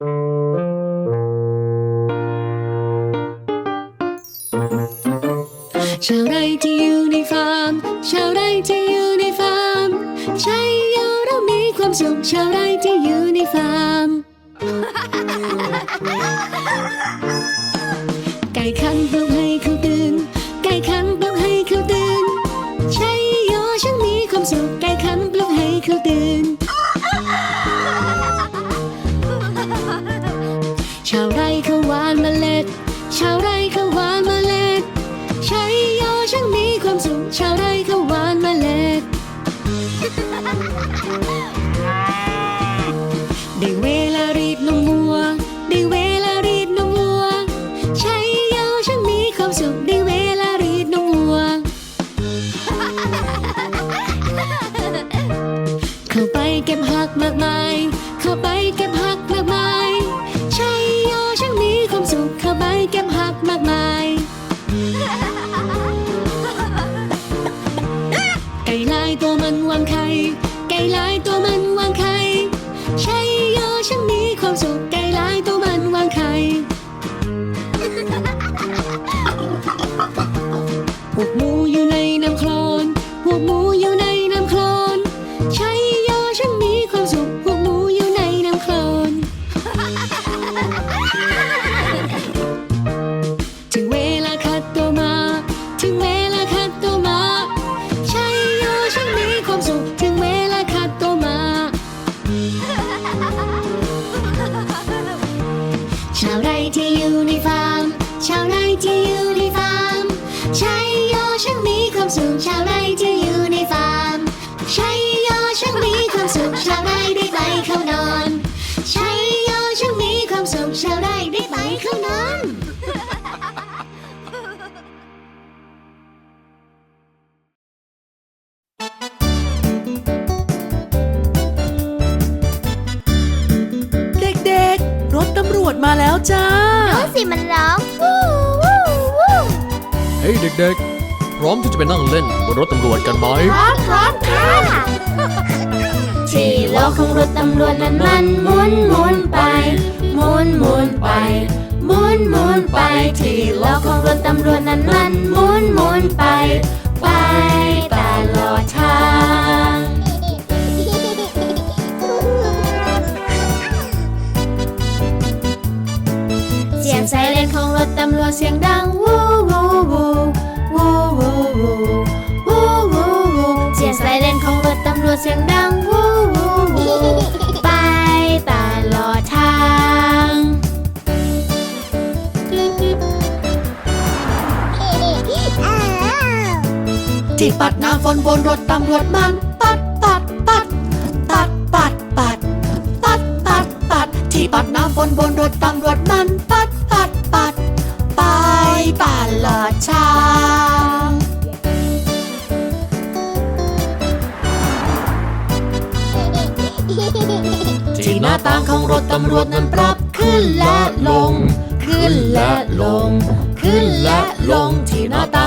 Shall I do you ชาวไร่เขาหวานเมล็ด ชาวไร่เขาหวานเมล็ด ใช่โยฉันมีความสุข ชาวไร่เขาหวานเมล็ด มีความสุขชาวไร่ได้ไปเข้านอน เด็กๆ รถตำรวจมาแล้วจ้าดูสิมันร้องวู้วู้วู้เฮ้ยเด็กๆ พร้อมที่จะไปนั่งเล่นบนรถตำรวจกันไหมพร้อมพร้อมค่ะ ที่ล้อของรถตำรวจนั้นมันหมุนหมุนไปหมุนหมุน ไปหมุนหมุนไปที่ล้อของรถตำรวจนั้นมันหมุนหมุนไป ไปตลอดทางเสียงไซเรนของรถตำรวจเสียงดังวูวูวูวูวูวูวูวูวูเสียงไซเรนของรถตำรวจเสียงดังวู ที่ปัดน้ำฝนบนรถตำรวจมันปัดปัดปัดปัดปัดปัดปัดปัดปัดที่ปัดน้ำฝนบนรถตำรวจมันปัดปัดปัดไปตลอดทางที่หน้าต่างของรถตำรวจนั้นปรับขึ้นและลง ขึ้นและลง ขึ้นและ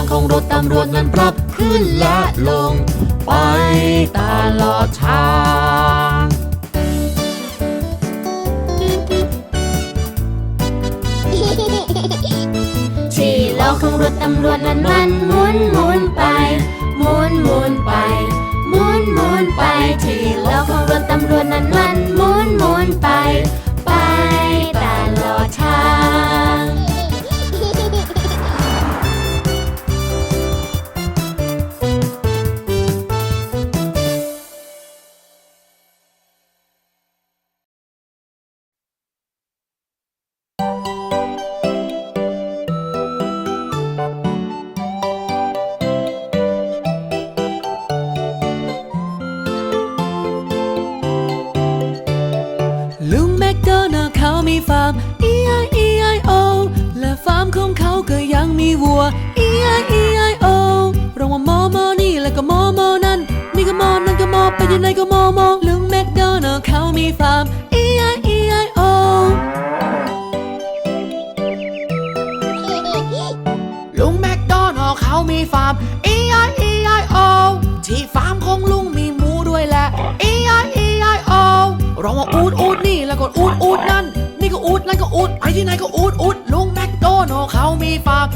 าต่างของรถตำรวจนั้นปรับขึ้นและลง ไปตลอดทางที่ล้อของรถตำรวจนั้นมันหมุนหมุนไปหมุนหมุนไปหมุนหมุนไปที่ล้อของรถตำรวจนั้นมันหมุนหมุนไป ยังมีวัว E-I-E-I-O เราว่ามอมอนี่แล้วก็มอมอนั่นนี่ก็มอนั่นก็มอไปที่ไหนก็มอมอลุงแมคโดนัลด์เขามีฟาร์ม E-I-E-I-O ลุงแมคโดนัลด์เขามีฟาร์ม E-I-E-I-O ที่ฟาร์มของลุงมีหมูด้วยแหละ E-I-E-I-O ร้องว่าอูดอูดนี่แล้วก็อูดอูดนั่นนี่ก็ก็อูดนั่นก็อูดไปที่ไหนก็อูดอูดลุงแมคโดนัลด์เขามีฟาร์ม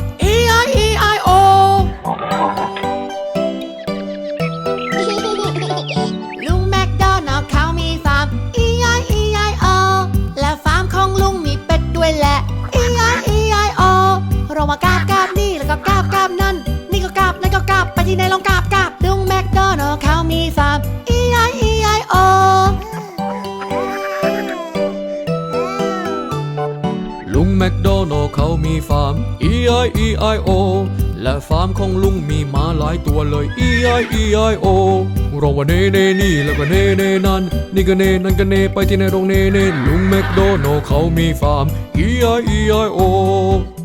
งแมคโดนัลเขามีฟาร์ม E I E I O และฟาร์มของลุงมีหมาหลายตัวเลย E I E I O เราว่าเนเนนี่แล้วก็เนเนนั่นนี่ก็เนนั่นก็เนไปที่ไหนโรงเนเนลุงแมคโดนัลเขามีฟาร์ม E I E I O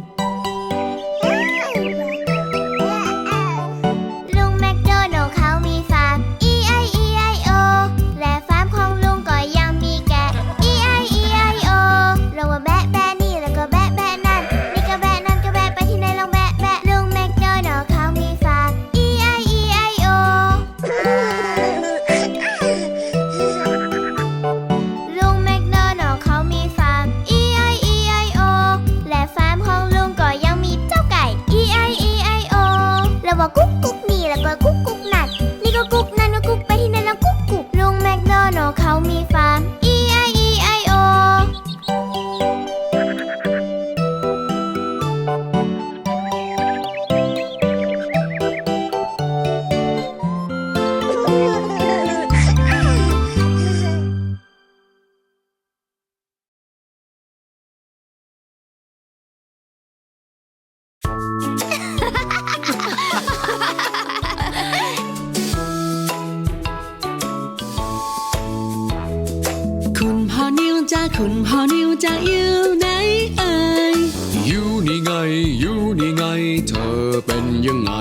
เธอเป็นยังไง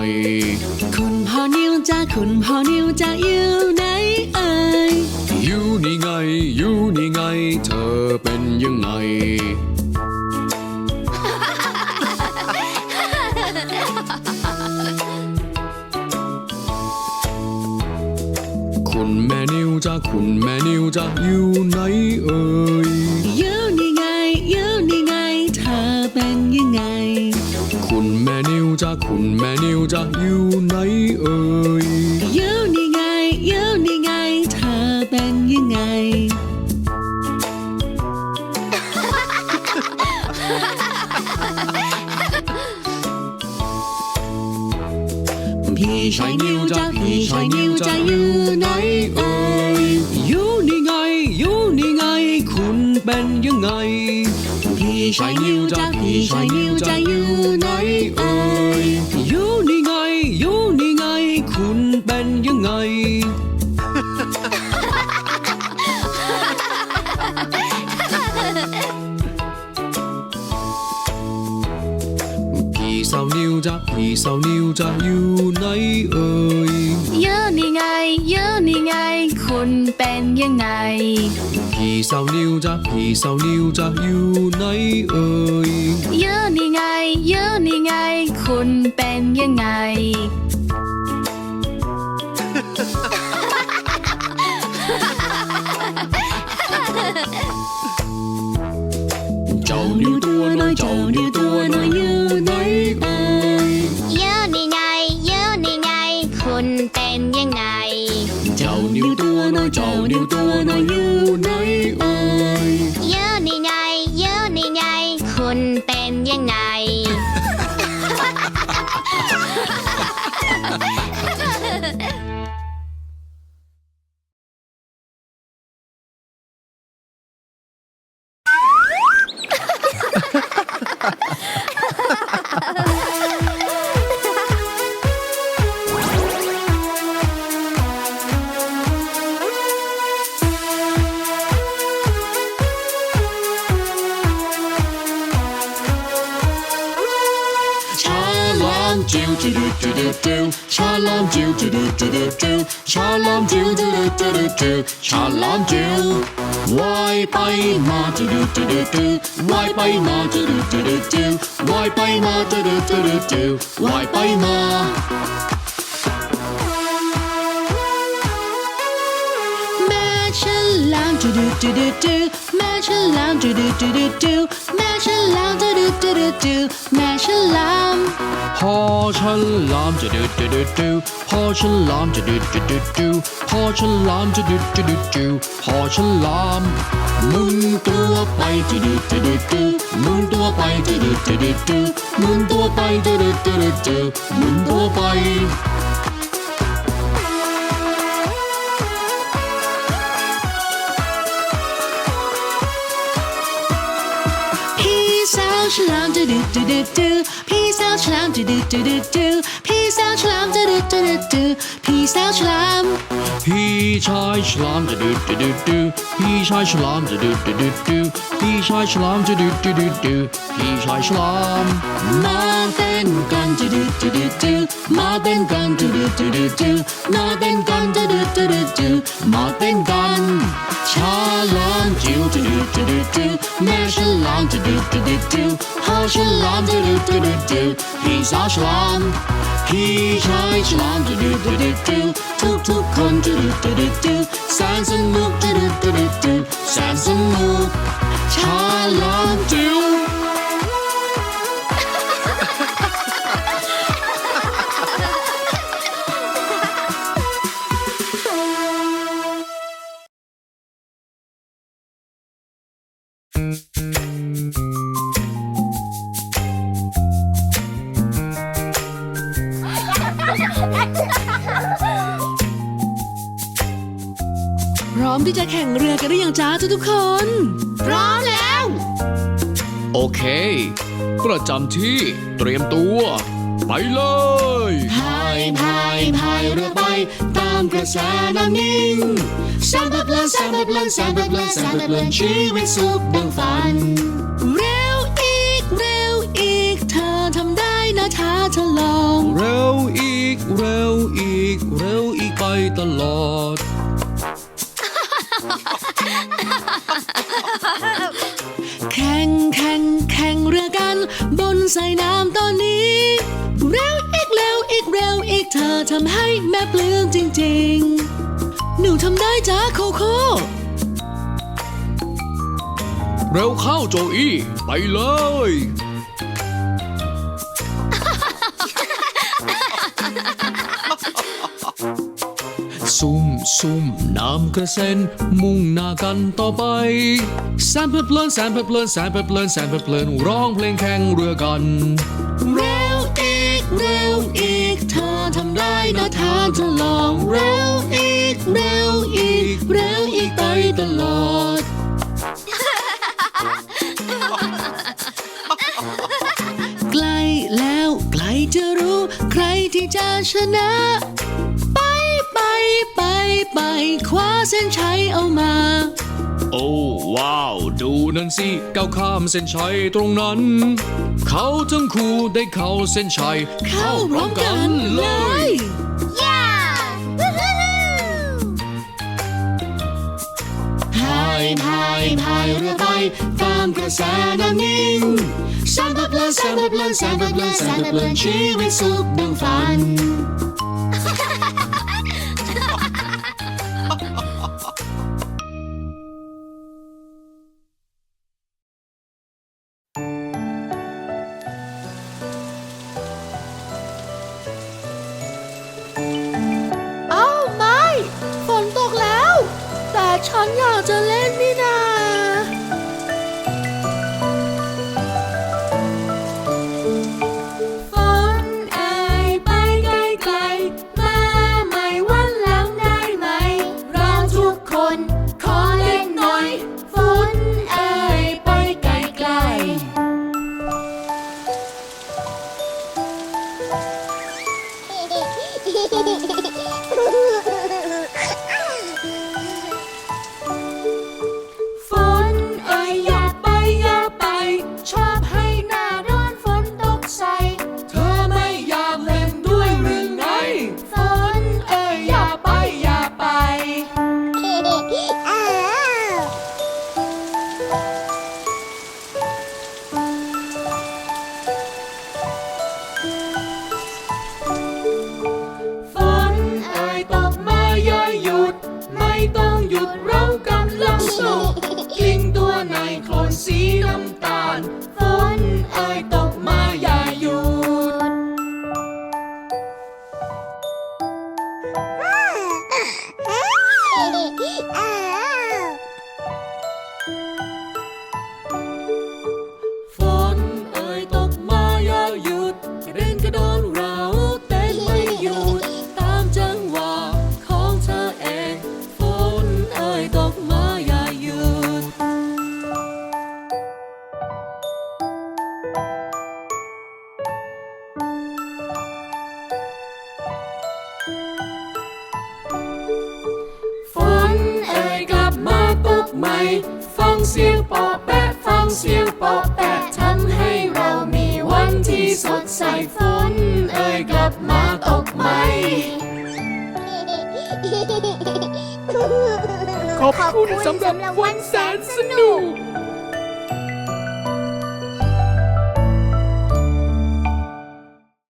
คุณพ่อนิวจ้าคุณพ่อนิวจ้าอยู่ไหนเอ่ยอยู่นี่ไงอยู่นี่ไง เธอเป็นยังไง คุณแม่นิวจ้าคุณแม่นิวจ้าอยู่ไหนเอ่ยอยู่นี่ไงอยู่นี่ไง เธอเป็นยังไงคุณแม่นิว จ้าคุณแม่นิวจ้าอยู่ไหนเอ่ยอยู่นี่ไงอยู่นี่ไง เธอเป็นยังไง พี่ชายนิวจ้าพี่ชายนิวจ้าอยู่ไหนเอ่ยอยู่นี่ไงอยู่นี่ไง คุณเป็นยังไง พี่ชายนิวจ้าพี่ชายนิวจ้าอยู่ไหนเอ่ย พี่สาวนิวจ้าอยู่ไหนเอ่ยเยอะนี่ไง เยอะนี่ไง คุณเป็นยังไง พี่สาวนิวจ้าพี่สาวนิวจ้าอยู่ไหนเอ่ยเยอะนี่ไง เยอะนี่ไง คุณเป็นยังไง น้อยเจ้านิวตัวน้อยอยู่ไหนเอ่ยเยอะนี่ไง เยอะนี่ไง คุณเป็นยังไง ลามจิวจิวจิวจิวจิวชาลามจิวจิวจิวจิวจิวชาลามจิวจิวจิวจิวชาลามจิวว่ายไปมาจิวจิวจิวว่ายไป ดูดูดูแม่ฉลามดูดูดูดูดูแม่ฉลามดูดูดูดูดูแม่ฉลามพ่อฉลามจะดูดูดูดูพอฉลามจะดูดูดูดูพอฉลามจะดูดูดูดูพอฉลามหมุนตัวไปดูดูดูดูดูหมุนตัวไปดูดูดูดูดูหมุนตัวไปดูดูดูดูดูหมุนตัวไป ฉลาม ดูดูดูดูดูพี่สาวฉลามดูดูดูดูดูพี่สาวฉลามดูดูดูดูดูพี่สาวฉลามพี่ชายฉลามจะดูดูดูดูพี่ชายฉลามจะดูดูดูดูพี่ชายฉลามจะดูดูดูดูพี่ชายฉลามมาเต้นกันจะดูดูดูดูมาเต้นกันจะดูดูดูดูมาเต้นกันจะดูดูดูดูมาเต้นกันฉลามจิ๋วจะดูดูดูดูแม่ฉลามจะดูดูดูดูพ่อฉลามจะดูดูดูดูพี่สาวฉลามพี่ชายชลันดูดูดูดูทุกทุกคนดูดูดูดูแสนสนุกดูดูดูดูแสนสนุกฉลามดู พร้อมที่จะแข่งเรือกันหรือยังจ้าทุกทุกๆคน พร้อมแล้ว โอเค ประจำที่เตรียมตัว ไปเลยพายพายพายเรือไป ตามกระแสน้ำนิ่งแสนเพลินแสนเพลินแสนเพลินแสนเพลินชีวิตสุขดังฝัน เร็วอีกเร็วอีก เธอทำได้นะถ้าเธอลองเร็วอีก เร็วอีก เร็วอีกไปตลอด แข่งแข่งแข่งเรือกัน บนสายน้ำตอนนี้ เร็วอีกเร็วอีกเร็วอีกเธอทำให้แม่ปลื้มจริงๆ หนูทำได้จ้าโคโค่เร็วเข้าโจอี้ไปเลย ซุ่มซุ่มน้ำกระเซ็นมุ่งหน้ากันต่อไปแสนเพลิดเพลินแสนเพลิดเพลินแสนเพลิดเพลินแสนเพลิดเพลินร้องเพลงแข่งเรือกันเร็วอีกเร็วอีกเธอทำได้นะถ้าเธอลองเร็วอีกเร็วอีกเร็วอีกไปตลอดใกล้แล้วใกล้จะรู้ใครที่จะชนะ ไปไปคว้าเส้นชัยเอามา โอ้ว้าว ดูนั่นสิก้าวข้ามเส้นชัยตรงนั้น เขาทั้งคู่ได้เข้าเส้นชัย เข้าพร้อมกันเลยพายพายพายเรือไปตามกระแสน้ำนิ่งแสนเพลินแสนเพลินแสนเพลินแสนเพลินชีวิตสุขดังฝัน ใหม่ ฟังเสียงปอแปะ ฟังเสียงปอแปะทำให้เรามีวันที่สดใสฝนเอ่ยกลับมาตกใหม่ขอบคุณสำหรับวันแสน